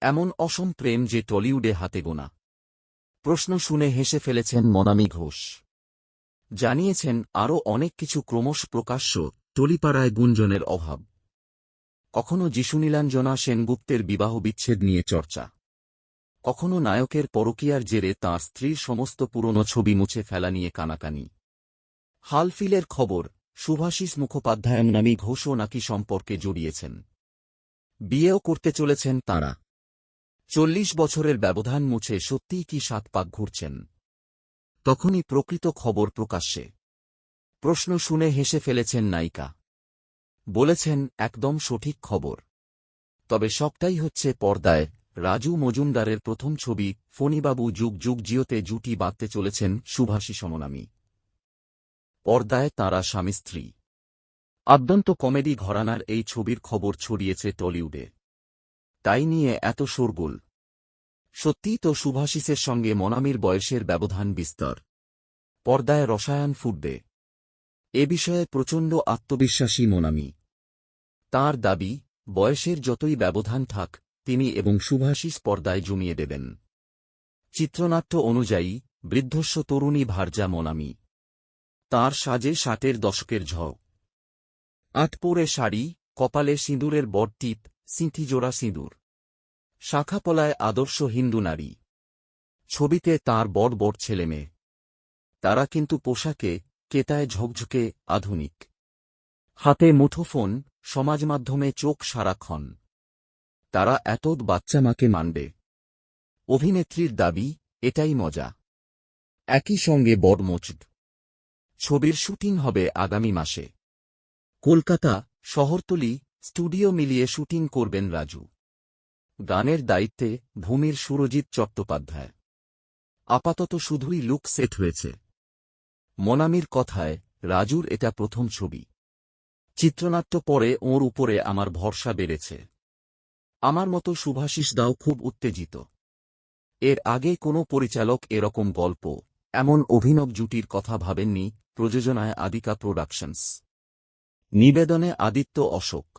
এমন অসম প্রেম যে টলিউডে হাতে গোনা। প্রশ্ন শুনে হেসে ফেলেছেন মনামি ঘোষ। জানিয়েছেন আরও অনেক কিছু ক্রমশ প্রকাশ্য টলিপাড়ায় গুঞ্জনের অভাব। কখনো যিশুনীলাঞ্জনা সেনগুপ্তের বিবাহ বিচ্ছেদ নিয়ে চর্চা। কখনো নায়কের পরকীয়ার জেরে তাঁর স্ত্রীর সমস্ত পুরনো ছবি মুছে ফেলা নিয়ে কানাকানি। হালফিলের খবর, সুভাষিস মুখোপাধ্যায় নামী ঘোষও নাকি সম্পর্কে জড়িয়েছেন। বিয়েও করতে চলেছেন তাঁরা। চল্লিশ বছরের ব্যবধান মুছে সত্যিই কি সাত পাক ঘুরছেন? তখনই প্রকৃত খবর প্রকাশ্যে। প্রশ্ন শুনে হেসে ফেলেছেন নায়িকা। বলেছেন, একদম সঠিক খবর। তবে সবটাই হচ্ছে পর্দায়। রাজু মজুমদারের প্রথম ছবি, ফণিবাবু যুগ যুগ জিওতে জুটি বাঁধতে চলেছেন সুভাষী সমনামী। পর্দায় তাঁরা স্বামী স্ত্রী। আদ্যন্ত কমেডি ঘরানার এই ছবির খবর ছড়িয়েছে টলিউডে। তাই নিয়ে এত শোরগোল। সত্যিই তো সুভাষিসের সঙ্গে মনামির বয়সের ব্যবধান বিস্তর। পর্দায় রসায়ন ফুটবে। এ বিষয়ে প্রচণ্ড আত্মবিশ্বাসী মনামি। তার দাবি, বয়সের যতই ব্যবধান থাক, তিনি এবং সুভাষিস পর্দায় জমিয়ে দেবেন। চিত্রনাট্য অনুযায়ী, বৃদ্ধস্ব তরুণী ভার্যা মনামি। তার সাজে ষাটের দশকের ঝড়। আটপোরে শাড়ি, কপালে সিঁদুরের বড় টিপ সিঁথিজোড়া সিঁদুর। শাখাপলায় আদর্শ হিন্দু নারী। ছবিতে তার বড় বড় ছেলেমেয়ে। তারা কিন্তু পোশাকে, কেতায় ঝকঝকে আধুনিক। হাতে মুঠোফোন সমাজ মাধ্যমে চোখ সারাক্ষণ তারা এত বাচ্চা মাকে মানবে। অভিনেত্রীর দাবি, এটাই মজা। একই সঙ্গে বড় মোচড ছবির শুটিং হবে আগামী মাসে। কলকাতা, শহরতলি স্টুডিও মিলিয়ে শুটিং করবেন রাজু। গানের দায়িত্বে ভূমির সুরজিৎ চট্টোপাধ্যায়। আপাতত শুধুই লুক সেট হয়েছে। মনামির কথায়, রাজুর এটা প্রথম ছবি। চিত্রনাট্য পরে ওর উপরে আমার ভরসা বেড়েছে। আমার মতো সুভাষিস দাও খুব উত্তেজিত। এর আগে কোনো পরিচালক এরকম গল্প, এমন অভিনব জুটির কথা ভাবেননি প্রযোজনায় আদিকা প্রোডাকশনস। নিবেদনে আদিত্য অশোক।